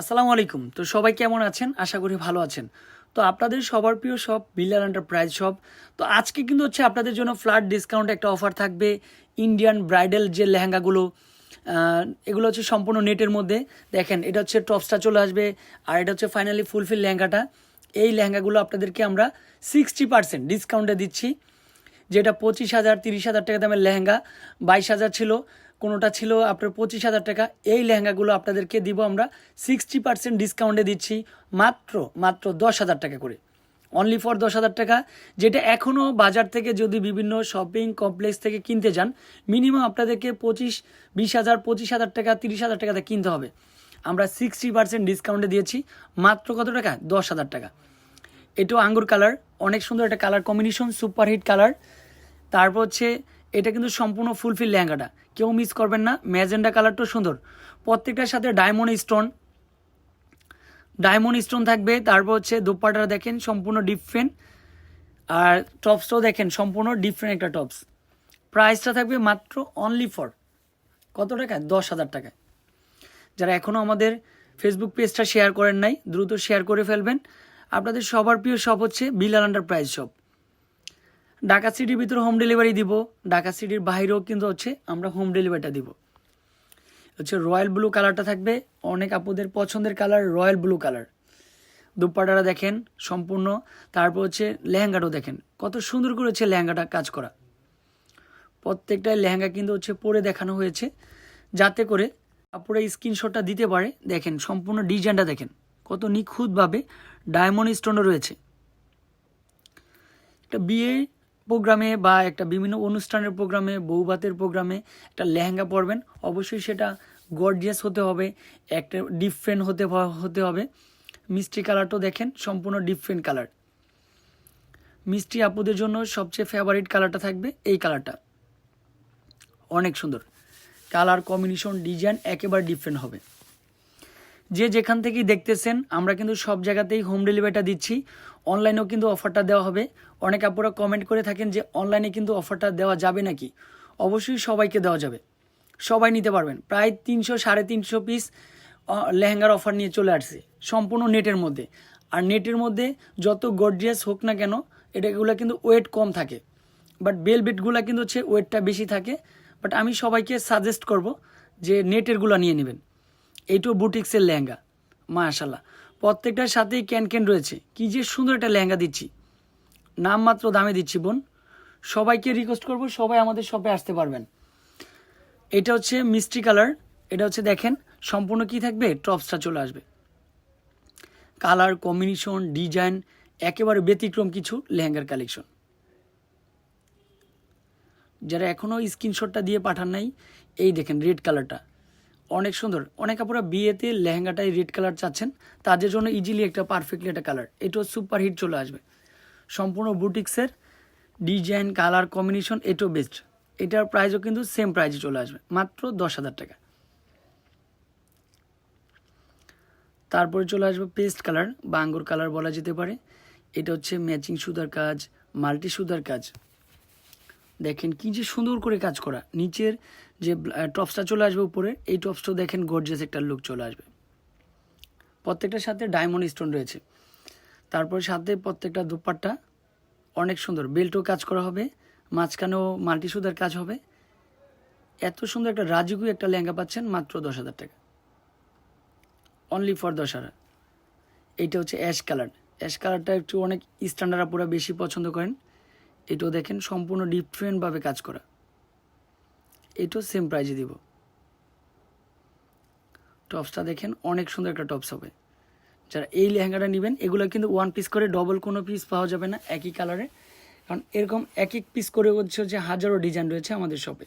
আসসালামু আলাইকুম। তো সবাই কেমন আছেন? আশা করি ভালো আছেন। তো আপনাদের সবার প্রিয় শপ বিল্লার এন্টারপ্রাইজ শপ তো আজকে কিন্তু হচ্ছে আপনাদের জন্য ফ্ল্যাট ডিসকাউন্ট একটা অফার থাকবে ইন্ডিয়ান ব্রাইডাল যে লেহেঙ্গাগুলো। এগুলো হচ্ছে সম্পূর্ণ নেটের মধ্যে। দেখেন, এটা হচ্ছে টপসটা চলে আসবে, আর এটা হচ্ছে ফাইনালি ফুলফিল লেহেঙ্গাটা। এই লেহেঙ্গাগুলো আপনাদেরকে আমরা সিক্সটি পার্সেন্ট ডিসকাউন্টে দিচ্ছি। যেটা পঁচিশ হাজার, তিরিশ হাজার টাকা দামের লেহেঙ্গা, বাইশ হাজার ছিল। কোনোটা ছিল আপনার পঁচিশ হাজার টাকা, এই লেহেঙ্গাগুলো আপনাদেরকে দিব আমরা সিক্সটি পার্সেন্ট ডিসকাউন্টে দিচ্ছি মাত্র মাত্র দশ হাজার টাকা করে। অনলি ফর দশ হাজার টাকা, যেটা এখনও বাজার থেকে যদি বিভিন্ন শপিং কমপ্লেক্স থেকে কিনতে যান মিনিমাম আপনাদেরকে পঁচিশ, বিশ হাজার, পঁচিশ হাজার টাকা, তিরিশ হাজার টাকাতে কিনতে হবে। আমরা সিক্সটি পার্সেন্ট ডিসকাউন্টে দিয়েছি, মাত্র কত টাকা? দশ হাজার টাকা। এটাও আঙ্গুর কালার, অনেক সুন্দর একটা কালার কম্বিনেশন সুপারহিট কালার। তারপর হচ্ছে, এটা কিন্তু সম্পূর্ণ ফুলফিল লেহেঙ্গাটা। কেউ মিস করবেন না। ম্যাজেন্ডা কালারটাও সুন্দর। প্রত্যেকটার সাথে ডায়মন্ড স্টোন ডায়মন্ড স্টোন থাকবে। তারপর হচ্ছে দোপাটা দেখেন, সম্পূর্ণ ডিফারেন্ট আর টপসটাও দেখেন, সম্পূর্ণ ডিফারেন্ট একটা টপস প্রাইসটা থাকবে মাত্র অনলি ফর কত টাকা দশ হাজার টাকায়। যারা এখনও আমাদের ফেসবুক পেজটা শেয়ার করেন নাই, দ্রুত শেয়ার করে ফেলবেন। আপনাদের সবার প্রিয় শপ হচ্ছে Bilal under price shop Dhaka সিটির ভিতরে হোম ডেলিভারি দিব, ঢাকা সিটির বাইরেও কিন্তু হচ্ছে আমরা হোম ডেলিভারিটা দিব। হচ্ছে রয়্যাল ব্লু কালারটা থাকবে, অনেক আপুদের পছন্দের কালার রয়্যাল ব্লু কালার দুপাটাটা দেখেন সম্পূর্ণ, তারপর হচ্ছে লেহেঙ্গাটাও দেখেন, কত সুন্দর করে হচ্ছে লেহেঙ্গাটা কাজ করা। প্রত্যেকটা লেহেঙ্গা কিন্তু হচ্ছে পরে দেখানো হয়েছে, যাতে করে আপুরা স্ক্রিনশটটা দিতে পারে। দেখেন সম্পূর্ণ ডিজাইনটা দেখেন, কত নিখুঁতভাবে ডায়মন্ড স্টোনও রয়েছে। একটা বিয়ে প্রোগ্রামে বা একটা বিভিন্ন অনুষ্ঠানের প্রোগ্রামে বৌভাতের প্রোগ্রামে একটা লেহেঙ্গা পরবেন। অবশ্যই সেটা গর্জিয়াস হতে হবে, একটা ডিফারেন্ট হতে হতে হবে। মিষ্টি কালারটাও দেখেন, সম্পূর্ণ ডিফারেন্ট কালার মিষ্টি আপুদের জন্য সবচেয়ে ফেভারিট কালারটা থাকবে এই কালারটা অনেক সুন্দর। কালার কম্বিনেশন ডিজাইন একেবারে ডিফারেন্ট হবে। যে যেখান থেকেই দেখতেছেন, আমরা কিন্তু সব জায়গাতেই হোম ডেলিভারিটা দিচ্ছি। অনলাইনেও কিন্তু অফারটা দেওয়া হবে। অনেক আপুরা কমেন্ট করে থাকেন যে অনলাইনে কিন্তু অফারটা দেওয়া যাবে নাকি? অবশ্যই সবাইকে দেওয়া যাবে। সবাই নিতে পারবেন। প্রায় তিনশো, সাড়ে তিনশো পিস লেহেঙ্গার অফার নিয়ে চলে আসছে। সম্পূর্ণ নেটের মধ্যে। আর নেটের মধ্যে যত গর্জিয়াস হোক না কেন, এটাগুলো কিন্তু ওয়েট কম থাকে। বাট বেল বেলবেটগুলো কিন্তু হচ্ছে ওয়েটটা বেশি থাকে। বাট আমি সবাইকে সাজেস্ট করব যে নেটেরগুলো নিয়ে নেবেন। এইটু বুটিক্সের লেহেঙ্গা। মাশাল্লাহ প্রত্যেকটার সাথেই ক্যান ক্যান রয়েছে। কি যে সুন্দর একটা লেহেঙ্গা দিচ্ছি। নামমাত্র দামে দিচ্ছি, বোন। সবাইকে রিকোয়েস্ট করব, সবাই আমাদের শপে আসতে পারবেন। এটা হচ্ছে মিষ্টি কালার। এটা হচ্ছে দেখেন, সম্পূর্ণ কি থাকবে? টপসটা চলে আসবে। কালার, কম্বিনেশন, ডিজাইন, একেবারে ব্যতিক্রম কিছু লেহেঙ্গার কালেকশন। যারা এখনও স্ক্রিনশটটা দিয়ে পাঠান নাই, এই দেখেন রেড কালারটা। অনেক সুন্দর। অনেক আপনারা বিয়েতে লেহেঙ্গাটাই রেড কালার চাচ্ছেন। তাদের জন্য ইজিলি একটা পারফেক্টলি একটা কালার এটাও সুপার হিট চলে আসবে। সম্পূর্ণ বুটিক্সের ডিজাইন কালার কম্বিনেশন এটাও বেস্ট এটার প্রাইসও কিন্তু সেম প্রাইসে চলে আসবে। মাত্র দশ হাজার টাকা। তারপরে চলে আসবে পেস্ট কালার বা আঙ্গুর কালার বলা যেতে পারে। এটা হচ্ছে ম্যাচিং সুতার কাজ মাল্টি সুতার কাজ। দেখেন কি যে সুন্দর করে কাজ করা। নিচের যে টপসটা চলে আসবে উপরে, এই টপসটাও দেখেন গর্জিয়াস একটা লুক চলে আসবে। প্রত্যেকটার সাথে ডায়মন্ড স্টোন রয়েছে। তারপর সাথে প্রত্যেকটা দুপাট্টা অনেক সুন্দর। বেল্টও কাজ করা হবে, মাঝখানেও মাল্টি সুতার কাজ হবে। এত সুন্দর একটা রাজুকু একটা লেহেঙ্গা পাচ্ছেন মাত্র দশ হাজার টাকা। অনলি ফর দশ হাজার। এইটা হচ্ছে অ্যাশ কালার অ্যাশ কালারটা একটু অনেক স্ট্যান্ডার্ড আপুরা বেশি পছন্দ করেন। এটাও দেখেন সম্পূর্ণ ডিফারেন্টভাবে কাজ করা। এটাও সেম প্রাইজে দিব। টপসটা দেখেন, অনেক সুন্দর একটা টপস হবে। যারা এই লেহেঙ্গাটা নেবেন, এগুলো কিন্তু ওয়ান পিস করে ডবল কোনো পিস পাওয়া যাবে না, একই কালারে কারণ এরকম এক এক পিস করে হচ্ছে যে হাজারো ডিজাইন রয়েছে আমাদের শপে